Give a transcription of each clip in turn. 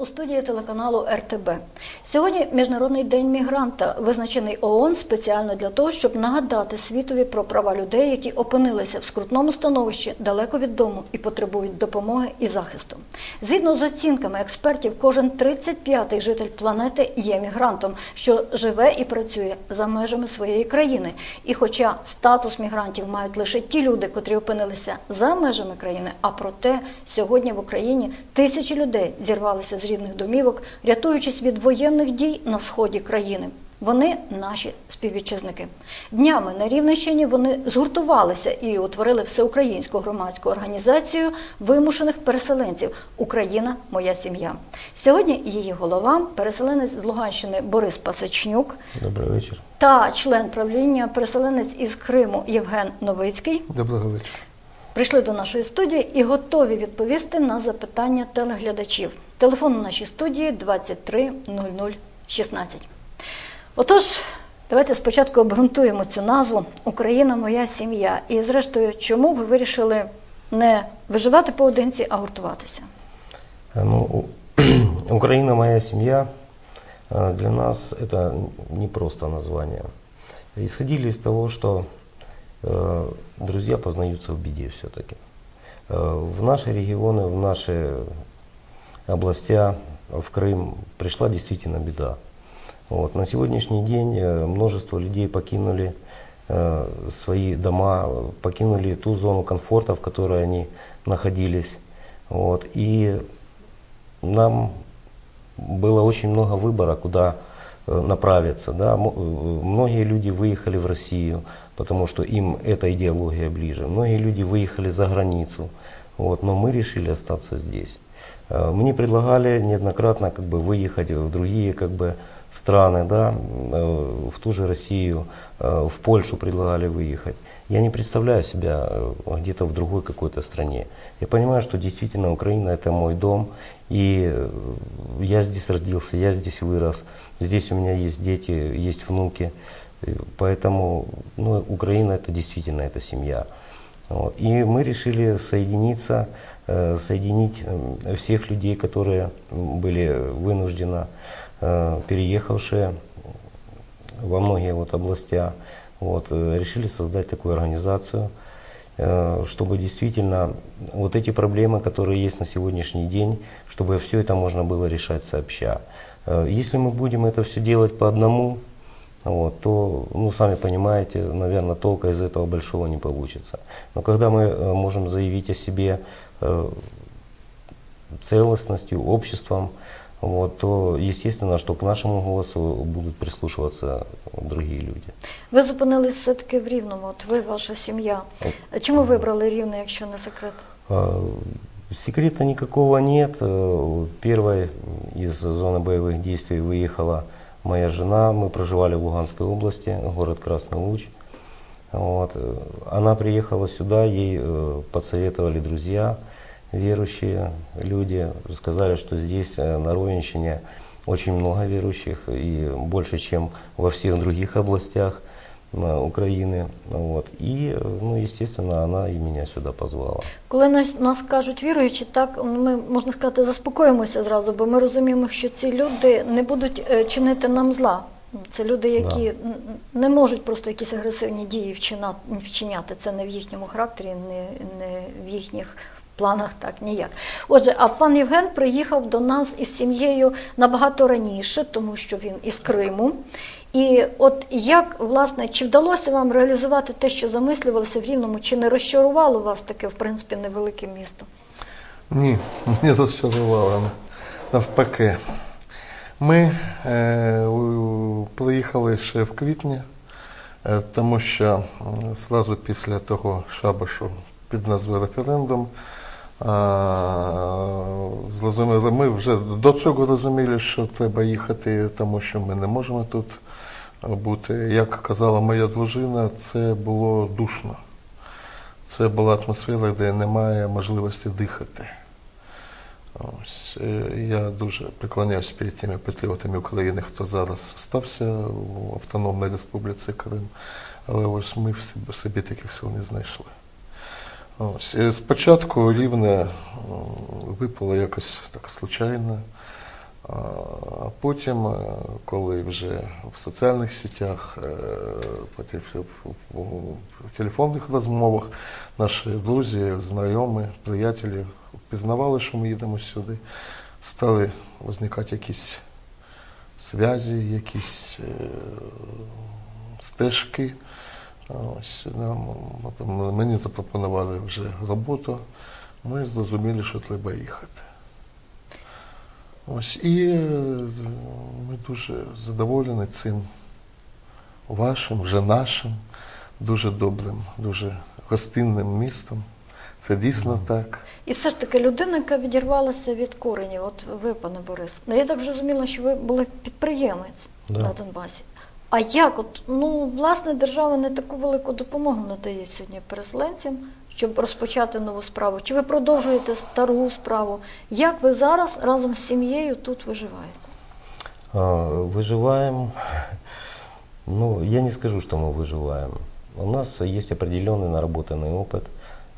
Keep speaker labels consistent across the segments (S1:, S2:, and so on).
S1: У студії телеканалу РТБ. Сьогодні Міжнародний день мігранта, визначений ООН спеціально для того, щоб нагадати світові про права людей, які опинилися в скрутному становищі далеко від дому і потребують допомоги і захисту. Згідно з оцінками експертів, кожен 35-й житель планети є мігрантом, що живе і працює за межами своєї країни. І хоча статус мігрантів мають лише ті люди, котрі опинилися за межами країни, а проте сьогодні в Україні тисячі людей зірвалися з рідних домівок, рятуючись від воєнних дій на сході країни. Вони наші співвітчизники. Днями на Рівненщині вони згуртувалися і утворили всеукраїнську громадську організацію вимушених переселенців Україна моя сім'я. Сьогодні її голова, переселенець з Луганщини Борис Пасечнюк
S2: Добрий вечір.
S1: та член правління переселенець із Криму Євген Новицький
S3: Доброго вечора.
S1: Прийшли до нашої студії і готові відповісти на запитання телеглядачів. Телефон у нашій студії 23 00 16. Отож, давайте спочатку обґрунтуємо цю назву Україна моя сім'я. І зрештою, чому ви вирішили не виживати поодинці, а гуртуватися?
S2: А, Ну, Украина моя семья. Для нас это не просто название. Исходили из того, э, друзья познаются в беде все-таки. В наши регионы, в наши областя, в Крым пришла действительно беда. Вот. На сегодняшний день э, множество людей покинули э, свои дома, э, покинули ту зону комфорта, в которой они находились. Вот. И нам было очень много выбора, куда э, направиться. Да. Многие люди выехали в Россию, потому что им эта идеология ближе. Многие люди выехали за границу, вот, но мы решили остаться здесь. Э, Мне предлагали неоднократно как бы, выехать в другие как бы, страны, да, э, в ту же Россию, э, в Польшу предлагали выехать. Я не представляю себя э, где-то в другой какой-то стране. Я понимаю, что действительно Украина это мой дом, и я здесь родился, я здесь вырос, здесь у меня есть дети, есть внуки, поэтому ну, Украина это действительно это семья. И мы решили соединиться, соединить всех людей, которые были вынужденно э, переехавшие во многие вот областя, вот, э, решили создать такую организацию, э, чтобы действительно вот эти проблемы, которые есть на сегодняшний день, чтобы все это можно было решать сообща. Э, Если мы будем это все делать по одному, вот, то, ну, сами понимаете, наверное, толка из этого большого не получится. Но когда мы э, можем заявить о себе э, целостностью, обществом, вот, то естественно, что к нашему голосу будут прислушиваться другие люди.
S1: Ви зупинились все-таки в Рівному, от ви, ваша сім'я. Чому вибрали Рівне, якщо не секрет?
S2: А, Секрета никакого нет. Э, Первой из зоны боевых действий выехала моя жена. Мы проживали в Луганской области, город Красный Луч. Вот. э, Она приехала сюда, ей э, подсоветовали друзья, верующие люди, сказали, что здесь, э, на Ровенщине, очень много верующих и больше, чем во всех других областях э, Украины. Вот. И, э, ну, естественно, она и меня сюда позвала.
S1: Коли нас, нас кажуть віруючі, так ми можна сказати, заспокоїмося зразу, бо ми розуміємо, що ці люди не будуть е, чинити нам зла. Це люди, які н- н- не можуть просто якісь агресивні дії вчина- вчиняти. Це не в їхньому характері, не, не в їхніх планах, так ніяк. Отже, а пан Євген приїхав до нас із сім'єю набагато раніше, тому що він із Криму. І от як, власне, чи вдалося вам реалізувати те, що замислювалося в Рівному, чи не розчарувало вас таке, в принципі, невелике місто?
S3: Ні, не розчарувало. Навпаки. Ми е, приїхали ще в квітні, е, тому що м, зразу після того шабашу під назвою референдум зрозуміли, ми вже до цього розуміли, що треба їхати, тому що ми не можемо тут бути. Як казала моя дружина, це було душно. Це була атмосфера, де немає можливості дихати. Ось, е, я дуже преклоняюсь перед тими патріотами України, хто зараз стався в Автономній Республіці Крим. Але ось ми в собі таких сил не знайшли. Ось. Спочатку рівне випало якось так случайно. А потім, е, коли вже в соціальних сетях, е, в- телефонних розмовах наші друзі, знайомі, приятелі пізнавали, що ми їдемо сюди, стали виникати якісь зв'язі, якісь е, стежки. Ось нам, мені запропонували вже роботу. Ми зрозуміли, що треба їхати. Ось і е, ми дуже задоволені цим вашим, вже нашим, дуже добрим, дуже гостинним містом. Це дійсно так.
S1: І все ж таки людина, яка відірвалася від коренів, от ви, пане Борис, ну я так зрозуміла, що ви були підприємець
S2: Да.
S1: на Донбасі. А як от, ну, власне, держава не таку велику допомогу надає сьогодні переселенцям, щоб розпочати нову справу? Чи ви продовжуєте стару справу? Як ви зараз разом з сім'єю тут виживаєте?
S2: А, Выживаем. Ну, я не скажу, что мы выживаем. У нас есть определенный наработанный опыт.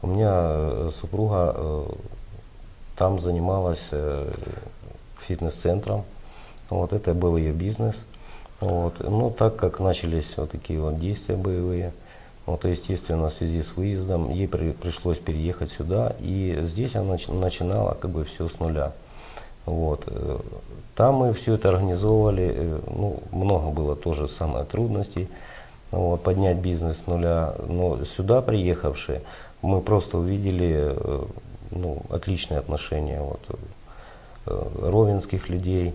S2: У меня э, супруга э, там занималась э, фитнес-центром. Вот это был ее бизнес. Вот. Ну, так как начались вот такие вот действия боевые, вот, то, естественно, в связи с выездом ей при- пришлось переехать сюда, и здесь она нач- начинала как бы все с нуля. Вот. Там мы все это организовывали, э, ну, много было тоже самое трудностей, вот, поднять бизнес с нуля. Но сюда приехавшие, мы просто увидели э, ну, отличные отношения вот, э, ровенских людей.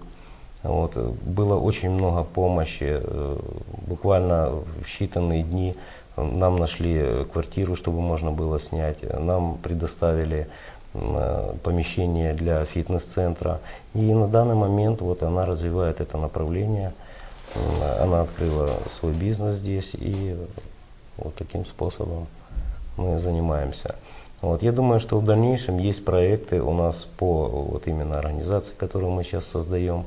S2: Вот, было очень много помощи. э, Буквально в считанные дни нам нашли квартиру, чтобы можно было снять. Нам предоставили э, помещение для фитнес-центра. И на данный момент вот она развивает это направление. Она открыла свой бизнес здесь и вот таким способом мы занимаемся. Вот, я думаю, что в дальнейшем есть проекты у нас по вот именно организации, которую мы сейчас создаем,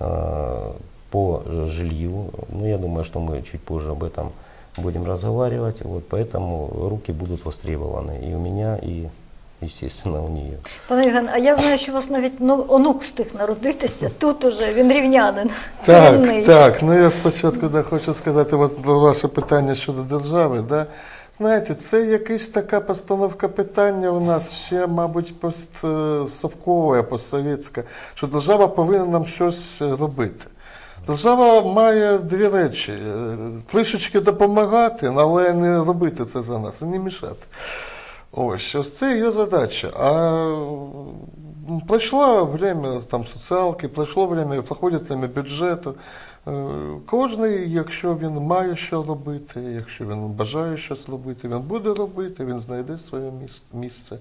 S2: по жилью. Ну, я думаю, что мы чуть позже об этом будем разговаривать. Вот, поэтому руки будут востребованы и у меня, и, естественно, у нее.
S1: Пане Євген, а я знаю, що у вас навіть ну, онук встиг народитися. Тут уже він рівнянин.
S3: Так,
S1: корінний.
S3: так. Ну я спочатку да, хочу сказати вас ваше питання щодо держави. Да. Знаєте, це якась така постановка питання у нас ще, мабуть, постсовкова, постсовєтська, що держава повинна нам щось робити. Держава має дві речі: трішечки допомагати, але не робити це за нас і не мішати. Ось, ось це її задача. А пройшло время там соціалки, пройшло время, проходить время бюджету. Е, Кожний, якщо він має що робити, якщо він бажає щось робити, він буде робити, він знайде своє місце.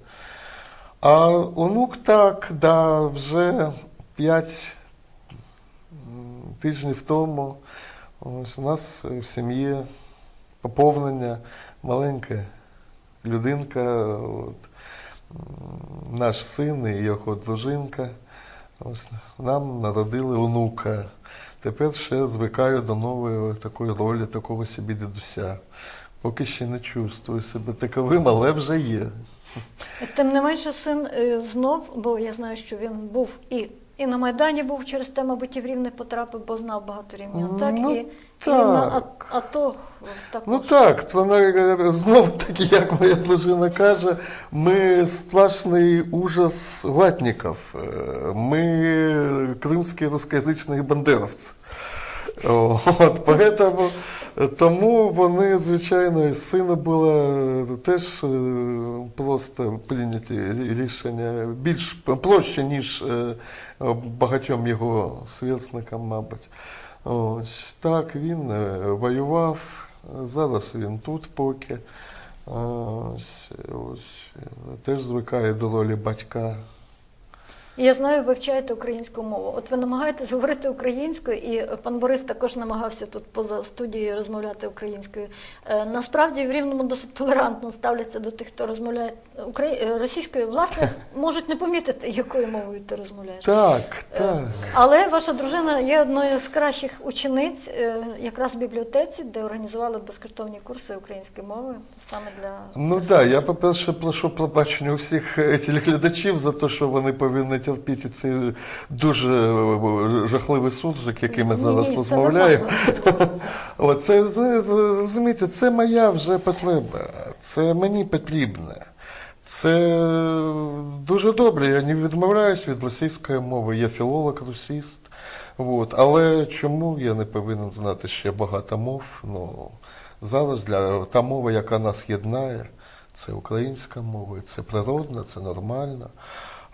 S3: А онук так, да, вже 5 тижнів тому ось у нас в сім'ї поповнення маленьке людинка, от, наш син і його дружинка. Ось нам народили онука. Тепер ще звикаю до нової такої ролі, такого собі дідуся. Поки ще не чувствую себе таковим, але вже є.
S1: Тим не менше, син е, знов, бо я знаю, що він був і, і на Майдані був через те, мабуть, і в Рівне потрапив, бо знав багато рівнян. Так,
S3: Ну,
S1: і, і на
S3: так.
S1: А- АТО також.
S3: Ну так, знову таки, як моя дружина каже, ми страшний ужас ватників. Е, Ми кримські рускоязичні бандеровці. От, поэтому, тому вони, звичайно, і сина було теж е, просто прийняті рішення більш площі, ніж е, багатьом його сверстникам, мабуть. Ось так він е, воював. Зараз він тут поки. Ось, ось, теж звикає до ролі батька.
S1: Я знаю, ви вивчаєте українську мову. От ви намагаєтесь говорити українською, і пан Борис також намагався тут поза студією розмовляти українською. Е, Насправді в рівному досить толерантно ставляться до тих, хто розмовляє украї... е, російською. Власне, можуть не помітити, якою мовою ти розмовляєш.
S3: Так,
S1: Е,
S3: так.
S1: Але ваша дружина є одною з кращих учениць е, якраз в бібліотеці, де організували безкоштовні курси української мови саме для
S3: Ну так, я, по-перше, прошу пробачення у всіх е, телеглядачів за те, що вони повинні терпіти цей дуже е, жахливий суржик, який ми зараз розмовляємо.
S1: нормально.
S3: Це, з- з- розумієте, це моя вже потреба, це мені потрібне. Це дуже добре. Я не відмовляюсь від російської мови, я філолог, русіст. От. Але чому я не повинен знати ще багато мов? Ну, зараз для та мова, яка нас єднає, це українська мова, це природна, це нормально.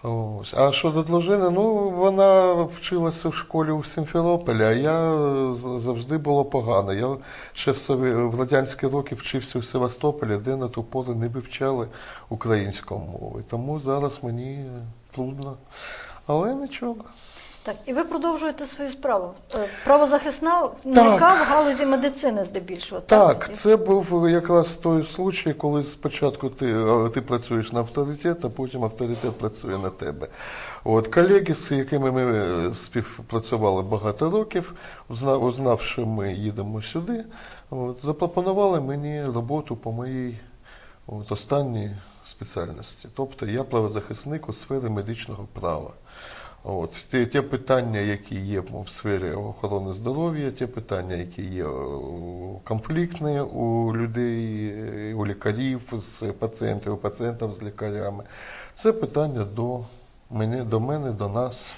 S3: Ось. А щодо дружини, ну вона вчилася в школі у Сімферополі, а я е, завжди було погано. Я ще в, собі в радянські роки вчився у Севастополі, де на ту пору не вивчали українську мову. Тому зараз мені трудно. Але нічого.
S1: Так, і ви продовжуєте свою справу. Е, Правозахисна наука в галузі медицини здебільшого.
S3: Так, це був якраз той случай, коли спочатку ти, е, ти працюєш на авторитет, а потім авторитет працює на тебе. От колеги, з якими ми е, співпрацювали багато років, узна- узнав, що ми їдемо сюди, от, запропонували мені роботу по моїй от, останній спеціальності. Тобто я правозахисник у сфері медичного права. От, ті, ті питання, які є в сфері охорони здоров'я, ті питання, які є е, конфліктні у людей, е, у лікарів з пацієнтів, у пацієнтів з лікарями, це питання до мене, до мене, до нас.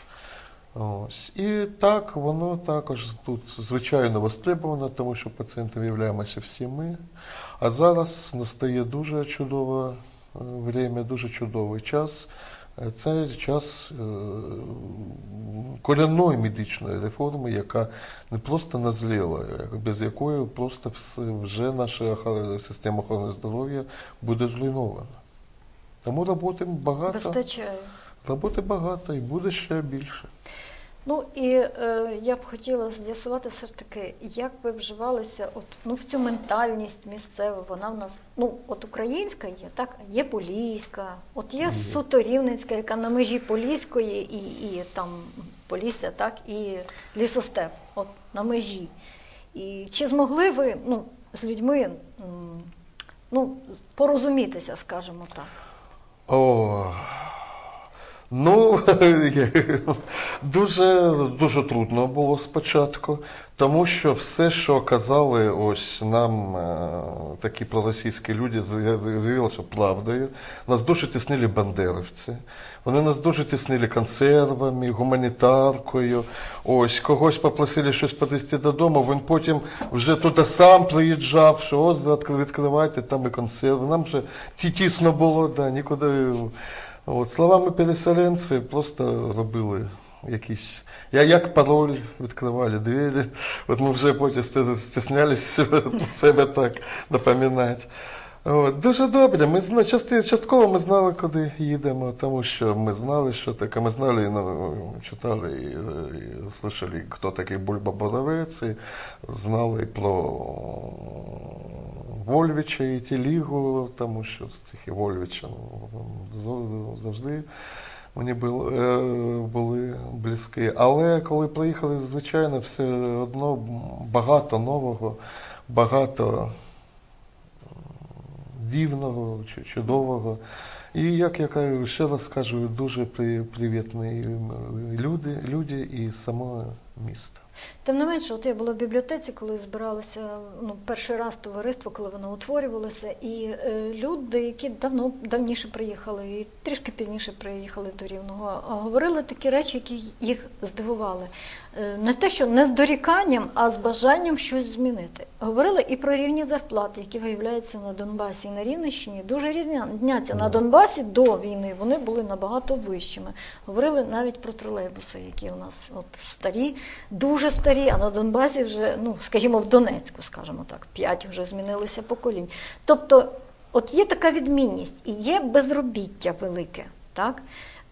S3: Ось. І так, воно також тут звичайно востребовано, тому що пацієнтами являємося всі ми. А зараз настає дуже чудове е, время, дуже чудовий час. Це час е, корінної медичної реформи, яка не просто назріла, без якої просто вже наша система охорони здоров'я буде зруйнована. Тому роботи багато,
S1: Вистачає.
S3: роботи багато і буде ще більше.
S1: Ну і е, я б хотіла з'ясувати все ж таки, як ви вживалися от, ну, в цю ментальність місцеву. Вона в нас, ну, от українська є, так, є поліська, от є суто рівненська, яка на межі поліської і, і там Полісся, так, і лісостеп, от на межі. І чи змогли ви ну, з людьми ну, порозумітися, скажімо так?
S3: О, ну, дуже, дуже трудно було спочатку, тому що все, що казали ось нам е, такі проросійські люди, з'явилося правдою. Нас дуже тіснили бандерівці. Вони нас дуже тіснили консервами, гуманітаркою. Ось когось попросили щось підвезти додому. Він потім вже туди сам приїжджав, що ось відкр- відкривайте там і консерви. Нам вже ті- тісно було, да, нікуди. От, словами переселенці просто робили якісь. Я як пароль відкривали двері. От ми вже потім стіснялися себе так напоминати. Дуже добре. Ми зна- части- частково ми знали, куди їдемо, тому що ми знали, що таке. Ми знали, ну, читали і, і слышали, хто такий Бульба Боровець, і знали про Вольвича і Тілігу, тому що з цих і Вольвича ну, зав- завжди мені були, е, були близькі. Але коли приїхали, звичайно, все одно багато нового, багато дивного, чу- чудового. І як я кажу, ще раз кажу, дуже при- привітні люди, люди і само місто.
S1: Тим не менше, от я була в бібліотеці, коли збиралося ну, перший раз товариство, коли воно утворювалося, і е, люди, які давно давніше приїхали, і трішки пізніше приїхали до Рівного, говорили такі речі, які їх здивували. Е, не те, що не з доріканням, а з бажанням щось змінити. Говорили і про рівні зарплати, які виявляються на Донбасі і на Рівненщині, дуже різняться. На Донбасі до війни вони були набагато вищими. Говорили навіть про тролейбуси, які у нас от старі, дуже старі, а на Донбасі вже, ну скажімо, в Донецьку, скажімо так, п'ять вже змінилося поколінь. Тобто, от є така відмінність і є безробіття велике. Так?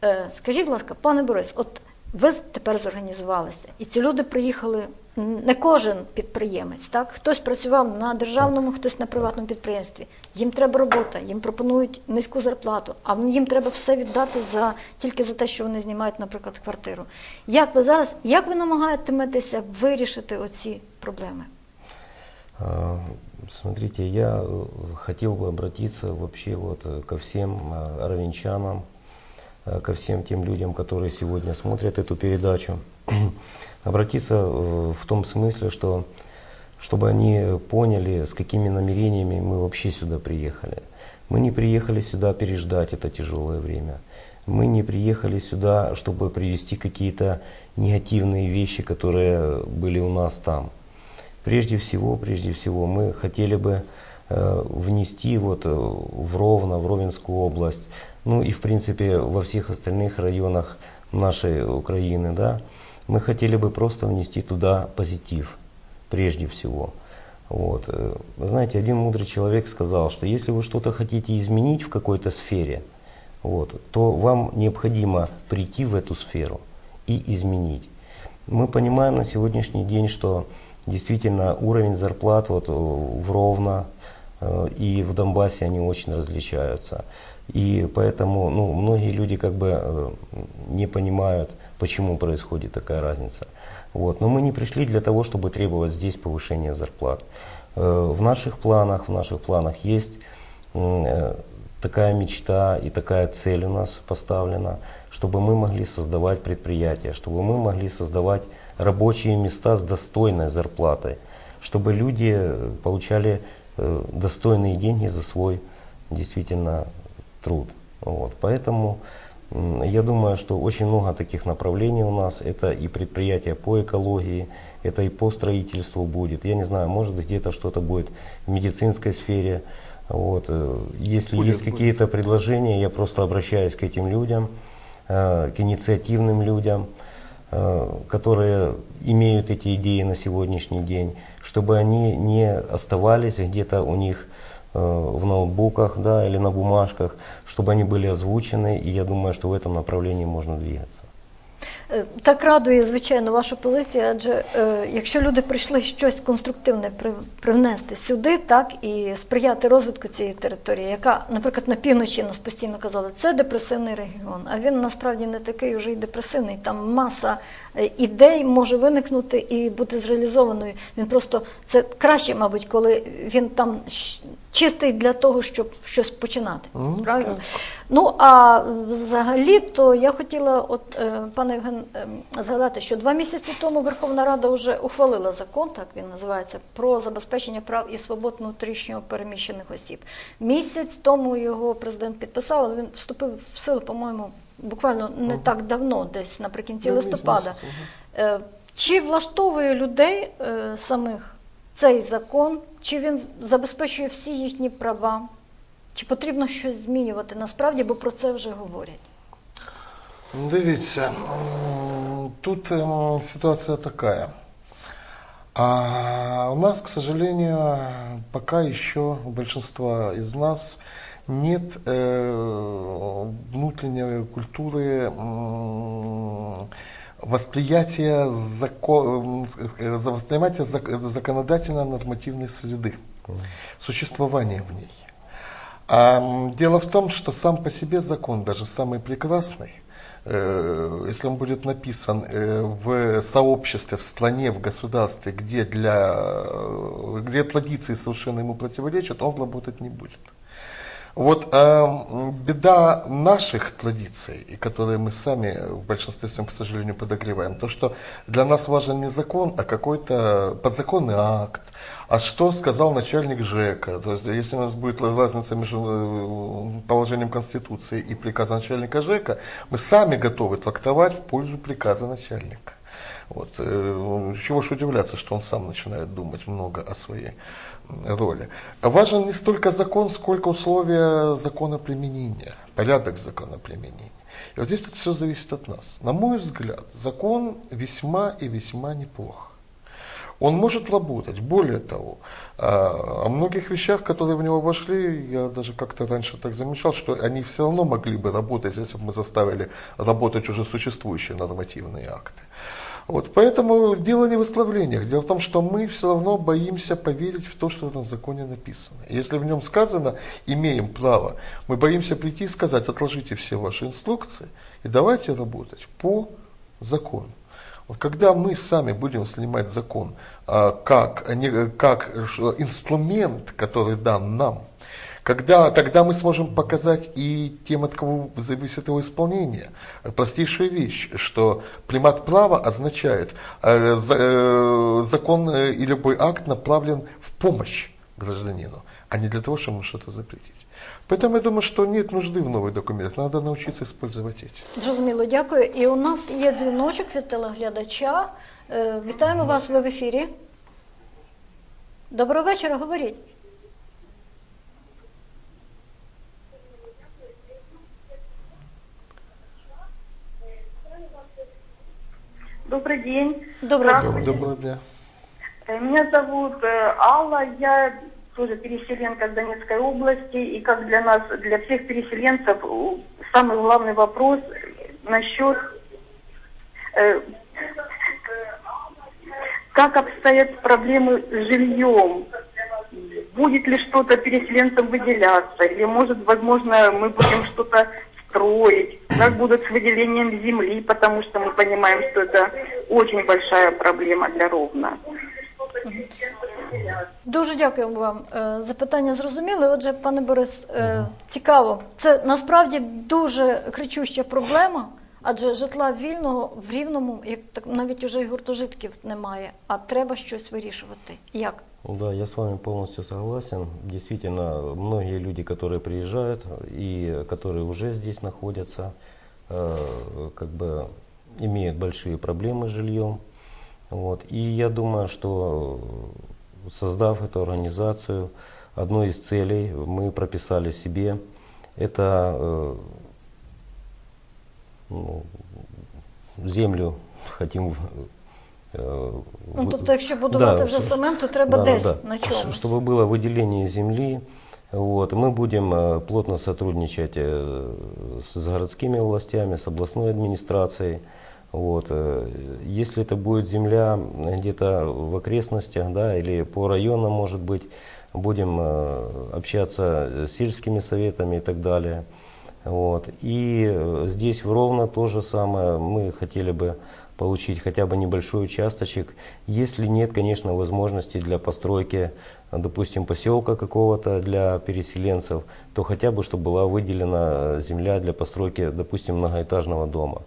S1: Е, Скажіть, будь ласка, пане Борис, от ви тепер зорганізувалися, і ці люди приїхали м, Не кожен підприємець, так хтось працював на державному, хтось на приватному підприємстві. Їм треба робота, їм пропонують низьку зарплату, а їм треба все віддати за тільки за те, що вони знімають, наприклад, квартиру. Як ви зараз, як ви намагаєтеся вирішити оці проблеми?
S2: А, Смотрите, я э, хотел бы обратиться вообще вот э, ко всем э, ровенчанам, э, ко всем тем людям, которые сегодня смотрят эту передачу. Обратиться э, в том смысле, что чтобы они поняли, с какими намерениями мы вообще сюда приехали. Мы не приехали сюда переждать это тяжелое время. Мы не приехали сюда, чтобы привести какие-то негативные вещи, которые были у нас там. Прежде всего, прежде всего, мы хотели бы э, внести вот э, в Ровно, в Ровенскую область, ну и в принципе во всех остальных районах нашей Украины, да, мы хотели бы просто внести туда позитив, прежде всего. Вот. знаете, один мудрый человек сказал, что если вы что-то хотите изменить в какой-то сфере, вот, то вам необходимо прийти в эту сферу и изменить. Мы понимаем на сегодняшний день, что действительно уровень зарплат вот в Ровно э, и в Донбассе они очень различаются. И поэтому ну, многие люди как бы э, не понимают, почему происходит такая разница. Вот. Но мы не пришли для того, чтобы требовать здесь повышения зарплат. Э, В наших планах, в наших планах есть э, такая мечта и такая цель у нас поставлена, чтобы мы могли создавать предприятия, чтобы мы могли создавать рабочие места с достойной зарплатой, чтобы люди получали э, достойные деньги за свой действительно труд. Вот. Поэтому я думаю, что очень много таких направлений у нас. Это и предприятия по экологии, это и по строительству будет. Я не знаю, может где-то что-то будет в медицинской сфере. Вот. э, Если
S3: Будет,
S2: есть какие-то предложения, я просто обращаюсь к этим людям, э, к инициативным людям, э, которые имеют эти идеи на сегодняшний день, чтобы они не оставались где-то у них в ноутбуках да, или на бумажках, чтобы они были озвучены, и я думаю, что в этом направлении можно двигаться.
S1: Е, Так радує, звичайно, ваша позиція, адже е, якщо люди прийшли щось конструктивне при- привнести сюди, так і сприяти розвитку цієї території, яка, наприклад, на півночі нас постійно казали, це депресивний регіон. А він насправді не такий уже й депресивний. Там маса е, ідей може виникнути і бути зреалізованою. Він просто це краще, мабуть, коли він там щ- чистий для того, щоб щось починати. Правильно? Ну а взагалі, то я хотіла, от е, пане Євген, е, згадати, що два місяці тому Верховна Рада вже ухвалила закон, так він називається, про забезпечення прав і свобод внутрішньо переміщених осіб. Місяць тому його президент підписав, але він вступив в силу, по-моєму, буквально не так давно, десь наприкінці
S3: Ну,
S1: листопада.
S3: місяць,
S1: Е, Чи влаштовує людей самих цей закон, чи він забезпечує всі їхні права? Чи потрібно щось змінювати насправді, бо про це вже говорять?
S3: Дивіться, тут м, ситуация такая. А у нас, к сожалению, пока еще у большинства из нас нет э, внутренней культуры м, восприятия, зако- м, за- восприятия зак- законодательно-нормативной среды, существования в ней. А дело в том, что сам по себе закон, даже самый прекрасный, э, если он будет написан э, в сообществе, в стране, в государстве, где, для, где традиции совершенно ему противоречат, он работать не будет. Вот м, беда наших традиций, и которые мы сами в большинстве своем, к сожалению, подогреваем, то, что для нас важен не закон, а какой-то подзаконный акт, а что сказал начальник ЖЭКа. То есть, если у нас будет разница между э, положением Конституции и приказом начальника ЖЭКа, мы сами готовы трактовать в пользу приказа начальника. Вот. э, Чего ж удивляться, что он сам начинает думать много о своей роли. Важен не столько закон, сколько условия закона применения, порядок закона применения. И вот здесь тут все зависит от нас. На мой взгляд, закон весьма и весьма неплох. Он может работать. Более того, а, о многих вещах, которые в него вошли, я даже как-то раньше так замечал, что они все равно могли бы работать, если бы мы заставили работать уже существующие нормативные акты. Вот, поэтому дело не в выставлениях. Дело в том, что мы все равно боимся поверить в то, что в этом законе написано. Если в нем сказано «имеем право», мы боимся прийти и сказать «отложите все ваши инструкции и давайте работать по закону». Вот когда мы сами будем воспринимать закон а, как, не- как ш- инструмент, который дан нам, когда, тогда мы сможем показать и тем, от кого зависит его исполнение, простейшую вещь, что примат права означает, э, за- э, закон э, и любой акт направлен в помощь гражданину, а не для того, чтобы ему что-то запретить. Поэтому я думаю, что нет нужды в новых документах, надо научиться использовать эти.
S1: Зрозуміло, дякую. І у нас є дзвіночок від телеглядача. Е, Вітаємо вас, ви в ефірі. Доброго вечора, говоріть.
S4: Добрый день.
S1: Дня.
S4: Здравствуйте.
S3: Доброго дня.
S4: Э, Меня зовут э, Алла, я тоже переселенка из Донецкой области, и как для нас, для всех переселенцев, самый главный вопрос насчет э, как обстоят проблемы с жильем. Будет ли что-то переселенцам выделяться, или может, возможно, мы будем что-то строить, как будут с выделением земли, потому что мы понимаем, что это очень большая проблема для Ровно.
S1: Дуже дякуємо вам. Е, Запитання зрозуміли. Отже, пане Борис, е, цікаво. Це насправді дуже кричуща проблема, адже житла вільного в рівному, як так навіть уже і гуртожитків немає, а треба щось вирішувати. Як?
S2: Да, я с вами полностью согласен. Действительно, многие люди, которые приезжают и которые уже здесь находятся, э, как бы имеют большие проблемы с жильем. Вот. И я думаю, что создав эту организацию, одной из целей мы прописали себе, это э, ну, землю хотим
S1: Ну,
S2: вы-
S1: тобто, якщо будувати
S2: Да,
S1: вже
S2: ш-
S1: самим, то треба
S2: да,
S1: десь
S2: да.
S1: на
S2: Ш-
S1: чомусь.
S2: Чтобы было выделение земли, вот, мы будем э, плотно сотрудничать э, с городскими властями, с областной администрацией. Вот. э, Если это будет земля где-то в окрестностях, да, или по районам, может быть, будем э, общаться с сельскими советами и так далее. Вот. И э, здесь в Ровно то же самое. Мы хотели бы получить хотя бы небольшой участочек. Если нет, конечно, возможности для постройки, э, допустим, поселка какого-то для переселенцев, то хотя бы, чтобы была выделена земля для постройки, допустим, многоэтажного дома.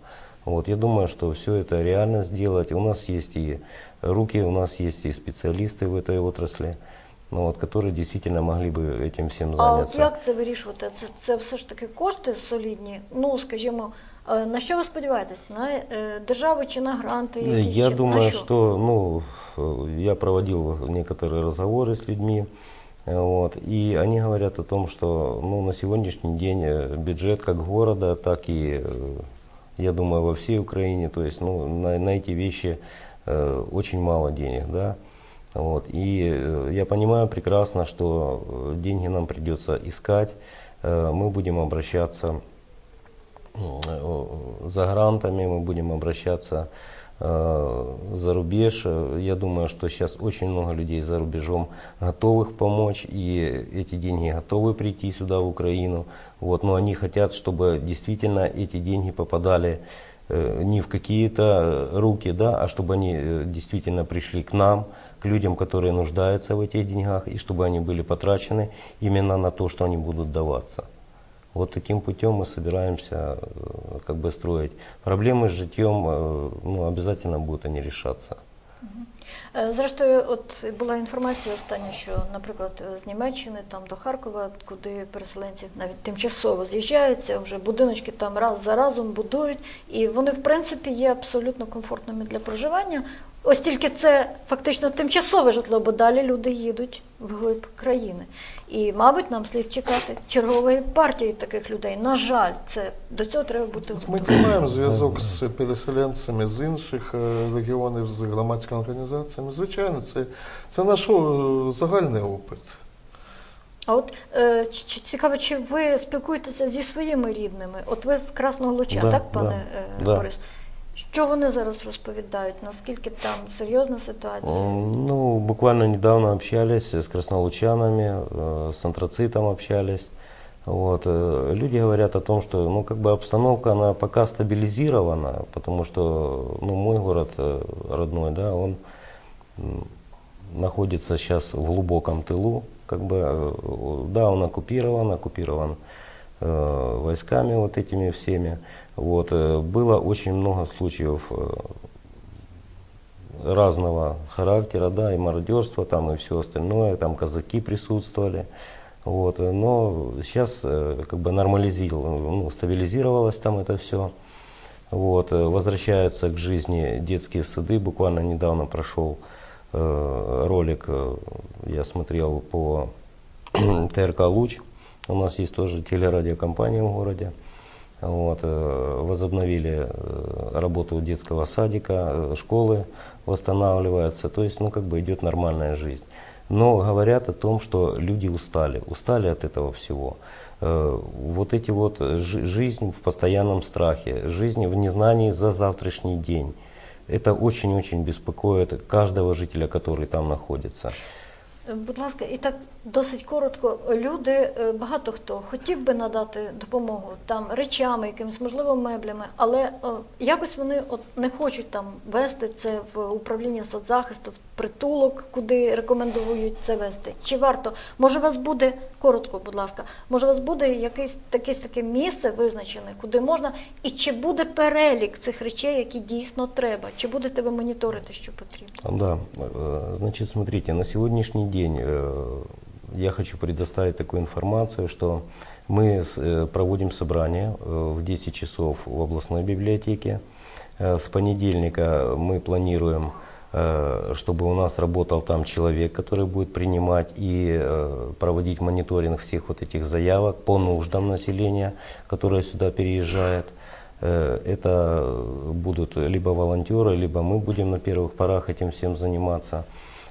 S2: Вот, я думаю, что все это реально сделать. У нас есть и руки, у нас есть и специалисты в этой отрасли, ну, вот, которые действительно могли бы этим всем
S1: А от
S2: заняться.
S1: як це вирішувати? Це, це все ж таки кошти солідні. Ну, скажімо, е, на що ви сподіваєтесь? На е, державу чи на гранти? Якісь
S2: Э, Я
S1: чи- на
S2: думаю,
S1: що?
S2: что ну, э, я проводил некоторые разговоры с людьми, э, вот, и они говорят о том, что ну, на сегодняшний день э, бюджет как города, так и, э, я думаю, во всей Украине, то есть ну, на, на эти вещи э, очень мало денег, да. Вот, и э, я понимаю прекрасно, что э, деньги нам придется искать, э, мы будем обращаться э, за грантами, мы будем обращаться э, за рубеж. Э, Я думаю, что сейчас очень много людей за рубежом готовых помочь, и эти деньги готовы прийти сюда, в Украину. Вот, но они хотят, чтобы действительно эти деньги попадали э, не в какие-то руки, да, а чтобы они э, действительно пришли к нам, к людям, которые нуждаются в этих деньгах, и чтобы они были потрачены именно на то, что они будут даваться. Вот таким путем мы собираемся э, как бы строить. Проблемы с житьем э, ну, обязательно будут они решаться.
S1: Е, Зрештою, от була інформація остання, що, наприклад, е, з Німеччини там до Харкова, куди переселенці навіть тимчасово з'їжджаються, вже будиночки там раз за разом будують, і вони в принципі є абсолютно комфортними для проживання. Ось тільки це фактично тимчасове житло, бо далі люди їдуть вглиб країни. І, мабуть, нам слід чекати чергової партії таких людей. На жаль, це до цього треба бути
S3: Ми тримаємо зв'язок з переселенцями з інших е, регіонів, з громадськими організаціями. Звичайно, це, це наш загальний опит.
S1: А от е, цікаво, чи ви спілкуєтеся зі своїми рідними? От ви з Красного Луча,
S2: Да,
S1: так, пане
S2: да,
S1: е,
S2: да.
S1: Борис? Що вони зараз розповідають? Наскільки там серйозна ситуація?
S2: М, Ну, буквально недавно общались с краснолучанами, э, с антрацитом общались. Вот. э, Люди говорят о том, что ну, как бы обстановка она пока стабилизирована, потому что ну, мой город э, родной, да, он м, находится сейчас в глубоком тылу. Как бы, э, да, он оккупирован, оккупирован э, войсками вот этими всеми. Вот, э, было очень много случаев э, разного характера, да, и мародерство, там, и все остальное, там казаки присутствовали. Вот, но сейчас как бы нормализировалось, ну, стабилизировалось там это все. Вот, возвращаются к жизни детские сады. Буквально недавно прошел э, ролик, я смотрел по ТРК «Луч». У нас есть тоже телерадиокомпания в городе. Вот, э, возобновили э, работу детского садика, э, школы восстанавливаются, то есть, ну, как бы идет нормальная жизнь. Но говорят о том, что люди устали, устали от этого всего. Вот эти вот жи- жизнь в постоянном страхе, жизнь в незнании за завтрашний день. Это очень-очень беспокоит каждого жителя, который там находится.
S1: Будь ласка, і так досить коротко. Люди, е, багато хто хотів би надати допомогу там речами, якимись можливо меблями, але е, якось вони от не хочуть там вести це в управління соцзахисту, в притулок, куди рекомендують це вести. Чи варто? Може, у вас буде коротко, будь ласка, може, у вас буде якесь таке, таке місце визначене, куди можна, і чи буде перелік цих речей, які дійсно треба? Чи будете ви моніторити, що потрібно?
S2: Да, э, значит, смотрите, на сегодняшний день э, я хочу предоставить такую информацию, что мы э, проводим собрание э, в 10 часов в областной библиотеке. Э, С понедельника мы планируем, чтобы у нас работал там человек, который будет принимать и проводить мониторинг всех вот этих заявок по нуждам населения, которое сюда переезжает. Это будут либо волонтеры, либо мы будем на первых порах этим всем заниматься.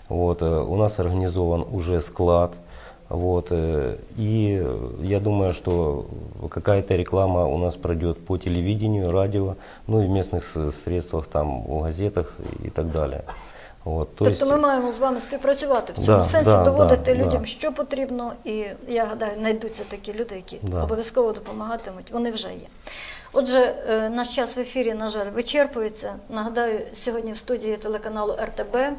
S2: Вот, у нас организован уже склад. Вот, э, и я думаю, что какая-то реклама у нас пройдет по телевидению, радио, ну и в местных средствах, там, в газетах и так далее. Вот, то
S1: тобто
S2: есть-
S1: ми маємо з вами співпрацювати в цьому
S2: Да,
S1: сенсі,
S2: да,
S1: доводити
S2: да,
S1: людям,
S2: да.
S1: що потрібно, і я гадаю, знайдуться такі люди, які
S2: Да.
S1: обов'язково допомагатимуть. Вони вже є. Отже, е, наш час в ефірі, на жаль, вичерпується. Нагадаю, сьогодні в студії телеканалу РТБ е,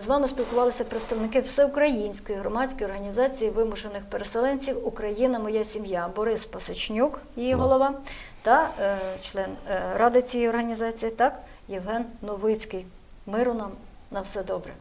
S1: з вами спілкувалися представники всеукраїнської громадської організації вимушених переселенців Україна, моя сім'я Борис Пасечнюк, її голова, та е, член ради цієї організації, так, Євген Новицький. Миру нам на все добре.